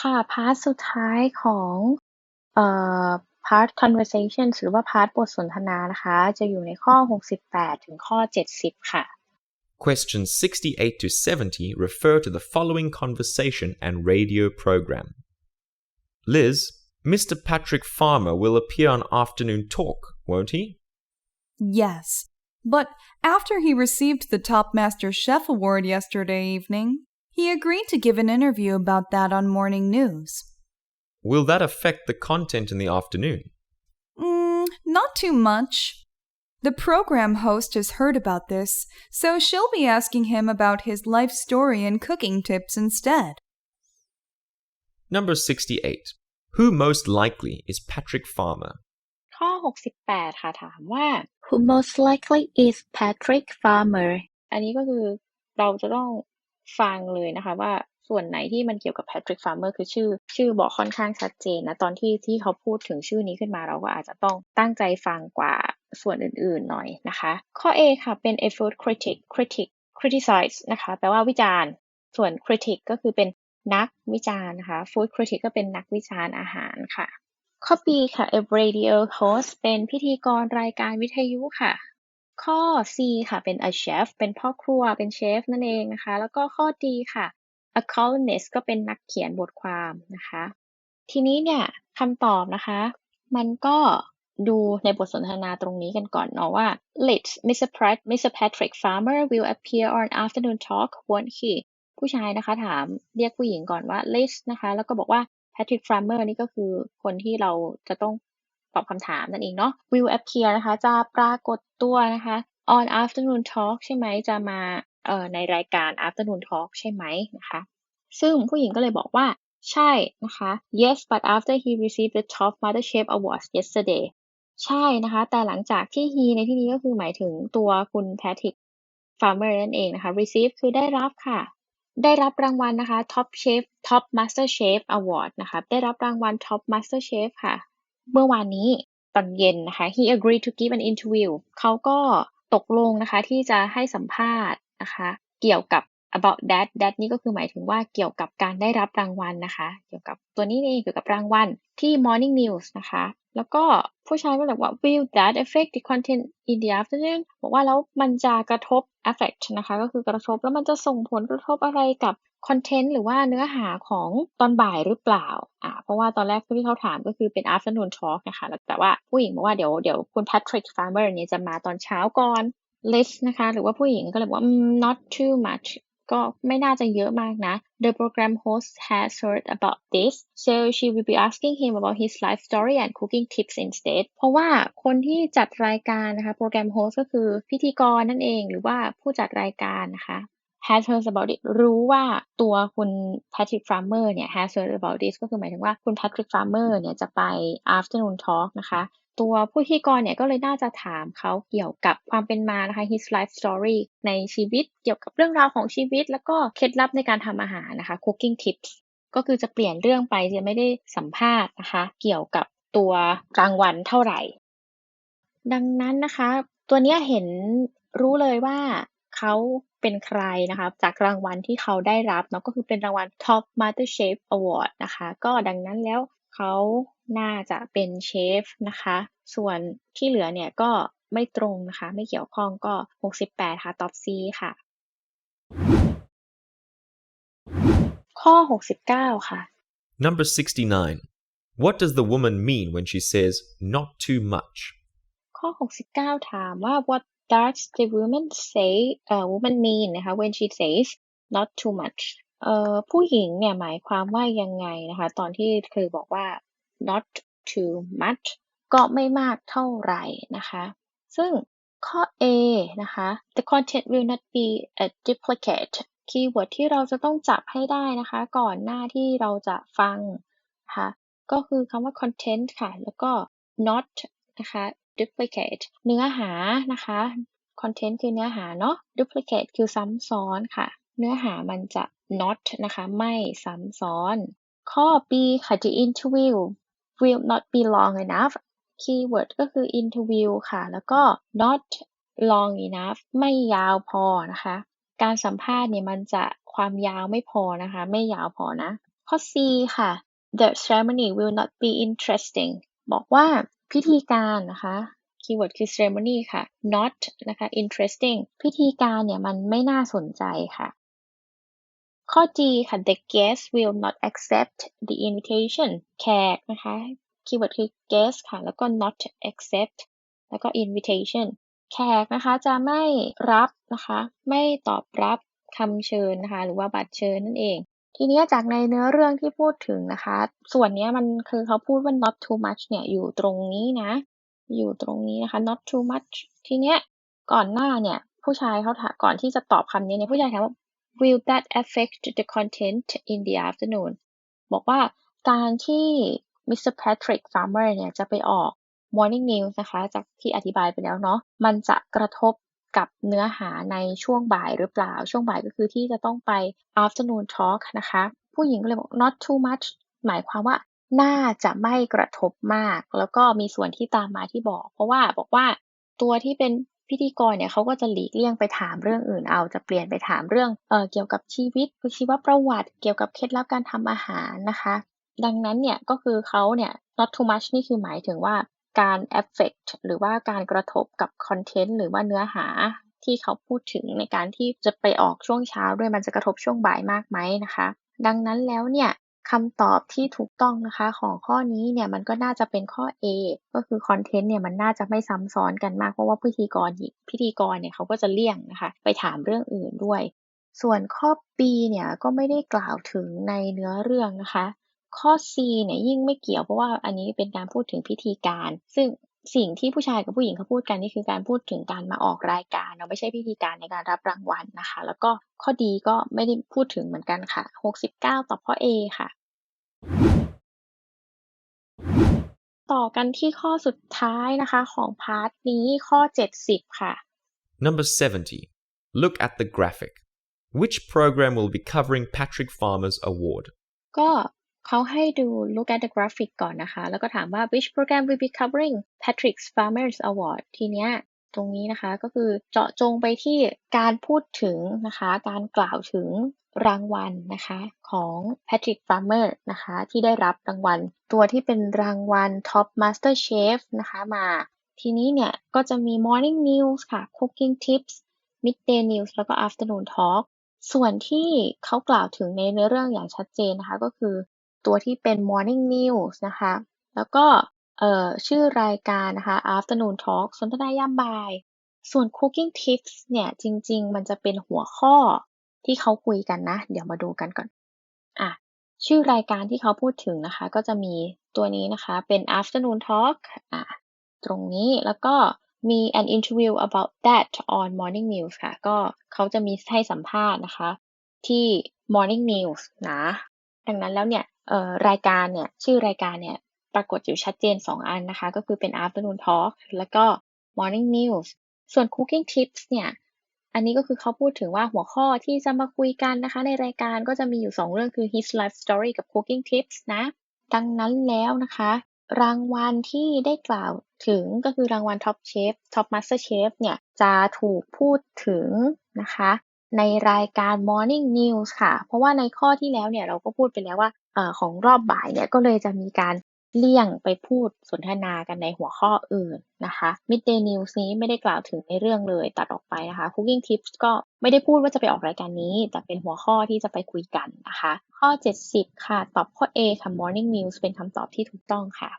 ค่ะพาร์ทสุดท้ายของเอ่อ part conversation หรือว่าพาร์ทบทสนทนานะคะ จะอยู่ในข้อ 68 ถึงข้อ 70 ค่ะ Questions 68 to 70 refer to the following conversation and radio program. Liz, Mr. Patrick Farmer will appear on Afternoon Talk, won't he? Yes, but after he received the Top Master Chef Award yesterday evening, he agreed to give an interview about that on Morning News. Will that affect the content in the afternoon? Mm, not too much. The program host has heard about this, so she'll be asking him about his life story and cooking tips instead. Number 68. Who most likely is Patrick Farmer? ข้อ 68 ค่ะถามว่า Who most likely is Patrick Farmer อันนี้ก็คือเราจะต้อง ฟังเลยนะคะว่าส่วนไหนที่มันเกี่ยวกับ Patrick Farmer คือชื่อ ชื่อบอกค่อนข้างชัดเจนนะ ตอนที่ที่เขาพูดถึงชื่อนี้ขึ้นมาเราก็อาจจะต้องตั้งใจฟังกว่าส่วนอื่นๆหน่อยนะคะ ข้อ A ค่ะ เป็น a food critic critic criticize นะคะ แปลว่าวิจารณ์ ส่วน critic ก็คือเป็นนักวิจารณ์นะคะ food critic ก็เป็นนักวิจารณ์อาหารค่ะ ข้อ B ค่ะ a radio host เป็นพิธีกรรายการวิทยุค่ะ ข้อ C ค่ะ เป็น a chef เป็นพ่อครัว เป็นเชฟนั่นเองนะคะ แล้วก็ข้อ D ค่ะ a columnist ก็เป็นนักเขียนบทความนะคะ ทีนี้เนี่ยคำตอบนะคะ มันก็ดูในบทสนทนาตรงนี้กันก่อนเนาะว่า Let Mr. Pratt Mr. Patrick Farmer will appear on afternoon talk won't he ผู้ชายนะคะถามเรียกผู้หญิงก่อนว่า Let นะคะ แล้วก็บอกว่า Patrick Farmer นี่ก็คือคนที่เราจะต้อง ตอบคำถามนั่นเองเนาะ will appear นะคะจะปรากฏตัวนะคะ on afternoon talk ใช่ไหมจะมาเอ่อในรายการ afternoon talk ใช่ไหมนะคะ ซึ่งผู้หญิงก็เลยบอกว่าใช่นะคะ yes but after he received the top mother chef awards yesterday ใช่นะคะ แต่หลังจากที่ he ในที่นี้ก็คือหมายถึงตัวคุณแพทริกฟาร์เมอร์นั่นเองนะคะ receive คือได้รับค่ะ ได้รับรางวัลนะคะ top chef top master chef award นะคะ ได้รับรางวัล top master chef ค่ะ เมื่อวานนี้ตอนเย็นนะคะ he agreed to give an interview เขาก็ตกลงนะคะที่จะให้สัมภาษณ์นะคะ เกี่ยวกับ about that that นี่ก็คือหมายถึงว่าเกี่ยวกับการได้รับรางวัลนะคะ เกี่ยวกับตัวนี้เองเกี่ยวกับรางวัลที่ morning news นะคะ แล้วก็ผู้ชายก็บอกว่า will that affect the content in the afternoon บอกว่าแล้วมันจะกระทบ affect นะคะ ก็คือกระทบแล้วมันจะส่งผลกระทบอะไรกับ คอนเทนต์หรือว่าเนื้อหาของตอนบ่ายหรือเปล่า อ่า เพราะว่าตอนแรกที่เขาถามก็คือเป็น afternoon talk นะคะแต่ว่าผู้หญิงบอกว่าเดี๋ยวเดี๋ยวคุณ Patrick Farmer เนี่ยจะมาตอนเช้าก่อน less นะคะ หรือว่าผู้หญิงก็เลยบอกว่า not too much ก็ไม่น่าจะเยอะมากนะ The program host has heard about this so she will be asking him about his life story and cooking tips instead เพราะว่าคนที่จัดรายการนะคะโปรแกรมโฮสก็คือพิธีกรนั่นเอง หรือว่าผู้จัดรายการนะคะ has heard about it รู้ว่าตัวคุณ Patrick Farmer เนี่ย has heard about this ก็คือหมายถึงว่าคุณ Patrick Farmer เนี่ยจะไป afternoon talk นะคะตัวผู้พิธีกรเนี่ยก็เลยน่าจะถามเขาเกี่ยวกับความเป็นมานะคะ his life story ในชีวิตเกี่ยวกับเรื่องราวของชีวิต แล้วก็เคล็ดลับในการทำอาหารนะคะ cooking tips ก็คือจะเปลี่ยนเรื่องไปจะไม่ได้สัมภาษณ์นะคะ เกี่ยวกับตัวรางวัลเท่าไหร่ ดังนั้นนะคะ ตัวเนี้ยเห็นรู้เลยว่าเขา เป็นใครนะคะจากรางวัลที่เขาได้รับเนาะก็คือเป็นรางวัล Top Master Chef Award นะคะ ก็ดังนั้นแล้วเขาน่าจะเป็นเชฟนะคะ ส่วนที่เหลือเนี่ยก็ไม่ตรงนะคะ ไม่เกี่ยวข้องก็ 68 ค่ะตอบ C ค่ะ ข้อ 69 ค่ะ Number 69. What does the woman mean when she says not too much? ข้อ 69 ถามว่า what does the woman say เอ่อ woman mean นะคะ when she says not too much เอ่อผู้หญิงเนี่ยหมายความว่ายังไงนะคะ ตอนที่เธอบอกว่า not too much ก็ไม่มากเท่าไหร่นะคะ ซึ่งข้อ A นะคะ the content will not be a duplicate คีย์เวิร์ดที่เราจะต้องจับให้ได้นะคะ ก่อนหน้าที่เราจะฟังนะคะก็คือคำว่า content ค่ะ แล้วก็ not นะคะ duplicate เนื้อหานะคะ content คือเนื้อหาเนาะ duplicate คือซ้ำซ้อนค่ะ เนื้อหามันจะ not นะคะไม่ซ้ำซ้อน ข้อ B ค่ะ the interview will not be long enough keyword ก็คือ interview ค่ะ แล้วก็ not long enough ไม่ยาวพอนะคะ การสัมภาษณ์เนี่ยมันจะความยาวไม่พอนะคะ ไม่ยาวพอนะ ข้อ C ค่ะ the ceremony will not be interesting บอกว่า พิธีการนะคะคีย์เวิร์ดคือ ceremony ค่ะ not นะคะ interesting พิธีการเนี่ยมันไม่น่าสนใจค่ะ ข้อ G ค่ะ the guest will not accept the invitation แขกนะคะคีย์เวิร์ดคือ guest ค่ะ แล้วก็ not accept แล้วก็ invitation แขกนะคะจะไม่รับนะคะ ไม่ตอบรับคำเชิญนะคะ หรือว่าบัตรเชิญนั่นเอง ทีนี้จากในเนื้อเรื่องที่พูดถึงนะคะ ส่วนนี้มันคือเขาพูดว่า not too much เนี่ยอยู่ตรงนี้นะ อยู่ตรงนี้นะคะ not too much ทีเนี้ยก่อนหน้าเนี่ย ผู้ชายเขาถามก่อนที่จะตอบคำนี้เนี่ยผู้ชายถามว่า will that affect the content in the afternoon บอกว่าการที่ Mr. Patrick Farmer เนี่ยจะไปออก Morning News นะคะ จากที่อธิบายไปแล้วเนาะมันจะกระทบ กับเนื้อหาในช่วงบ่ายหรือเปล่า ช่วงบ่ายก็คือที่จะต้องไป afternoon talk นะคะ ผู้หญิงก็เลยบอก not too much หมายความว่าน่าจะไม่กระทบมาก แล้วก็มีส่วนที่ตามมาที่บอก เพราะว่าบอกว่าตัวที่เป็นพิธีกรเนี่ยเขาก็จะหลีกเลี่ยงไปถามเรื่องอื่นเอาจะเปลี่ยนไปถามเรื่องเออเกี่ยวกับชีวิตชีวประวัติ เกี่ยวกับเคล็ดลับการทำอาหารนะคะ ดังนั้นเนี่ยก็คือเขาเนี่ย not too much นี่คือหมายถึงว่า การ affect หรือว่าการกระทบกับคอนเทนต์หรือว่าเนื้อหาที่เขาพูดถึงในการที่จะไปออกช่วงเช้าด้วยมันจะกระทบช่วงบ่ายมากไหมนะคะ ดังนั้นแล้วเนี่ยคำตอบที่ถูกต้องนะคะของข้อนี้เนี่ยมันก็น่าจะเป็นข้อ A ก็คือคอนเทนต์เนี่ยมันน่าจะไม่ซ้ำซ้อนกันมากเพราะว่าพิธีกรพิธีกรเนี่ยเขาก็จะเลี่ยงนะคะ ไปถามเรื่องอื่นด้วย ส่วนข้อ B เนี่ยก็ไม่ได้กล่าวถึงในเนื้อเรื่องนะคะ ข้อ C เนี่ยยิ่งไม่เกี่ยวเพราะว่าอันนี้เป็นการพูดถึงพิธีการ ซึ่งสิ่งที่ผู้ชายกับผู้หญิงเขาพูดกันนี่คือการพูดถึงการมาออกรายการเนาะไม่ใช่พิธีการในการรับรางวัลนะคะ แล้วก็ข้อดีก็ไม่ได้พูดถึงเหมือนกันค่ะ 69ตอบข้อ A ค่ะ ต่อกันที่ข้อสุดท้ายนะคะของพาร์ทนี้ข้อ 70 ค่ะ Number 70. Look at the graphic. Which program will be covering Patrick Farmer's award? ก็ เขาให้ดู look at the graphic ก่อนนะคะ แล้วก็ถามว่า which program will be covering Patrick Farmer's award ทีเนี้ยตรงนี้นะคะก็คือเจาะจงไปที่การพูดถึงนะคะ การกล่าวถึงรางวัลนะคะของ Patrick Farmer นะคะที่ได้รับรางวัล ตัวที่เป็นรางวัล Top Master Chef นะคะมาทีนี้เนี่ยก็จะมี Morning News ค่ะ Cooking Tips Midday News แล้วก็ Afternoon Talk ส่วนที่เขากล่าวถึงในเนื้อเรื่องอย่างชัดเจนนะคะ ก็คือ ตัวที่เป็น Morning News นะคะ แล้วก็ชื่อรายการนะคะ Afternoon Talk สนทนายามบ่าย ส่วน Cooking Tips เนี่ย จริง ๆ มันจะเป็นหัวข้อที่เขาคุยกันนะ เดี๋ยวมาดูกันก่อนอะชื่อรายการที่เขาพูดถึงนะคะ ก็จะมีตัวนี้นะคะเป็น Afternoon Talk อะตรงนี้แล้วก็มี an interview about that on Morning News ค่ะ ก็เขาจะมีให้สัมภาษณ์นะคะ ที่ Morning News นะ ดังนั้นแล้วเนี่ยรายการเนี่ยชื่อรายการเนี่ยปรากฏอยู่ชัดเจน 2 อันนะคะ ก็คือเป็น Afternoon Talk แล้วก็ Morning News ส่วน Cooking Tips เนี่ยอันนี้ก็คือเขาพูดถึงว่าหัวข้อที่จะมาคุยกันนะคะ ในรายการก็จะมีอยู่ 2 เรื่องคือ his life story กับ cooking tips นะ ดังนั้นแล้วนะคะ รางวัลที่ได้กล่าวถึงก็คือรางวัล Top Chef Top Master Chef เนี่ยจะถูกพูดถึงนะคะ ในรายการ Morning News ค่ะ เพราะว่าในข้อที่แล้วเนี่ยเราก็พูดไปแล้วว่าอของรอบบ่ายเนี่ยก็เลยจะมีการเลี่ยงไปพูดสนทนากันในหัวข้ออื่นนะคะ Midday News นี้ไม่ได้กล่าวถึงในเรื่องเลยตัดออกไปนะคะ Cooking Tips ก็ไม่ได้พูดว่าจะไปออกรายการนี้ แต่เป็นหัวข้อที่จะไปคุยกันนะคะ ข้อ 70 ค่ะ ตอบข้อ A ค่ะ Morning News เป็นคำตอบที่ถูกต้องค่ะ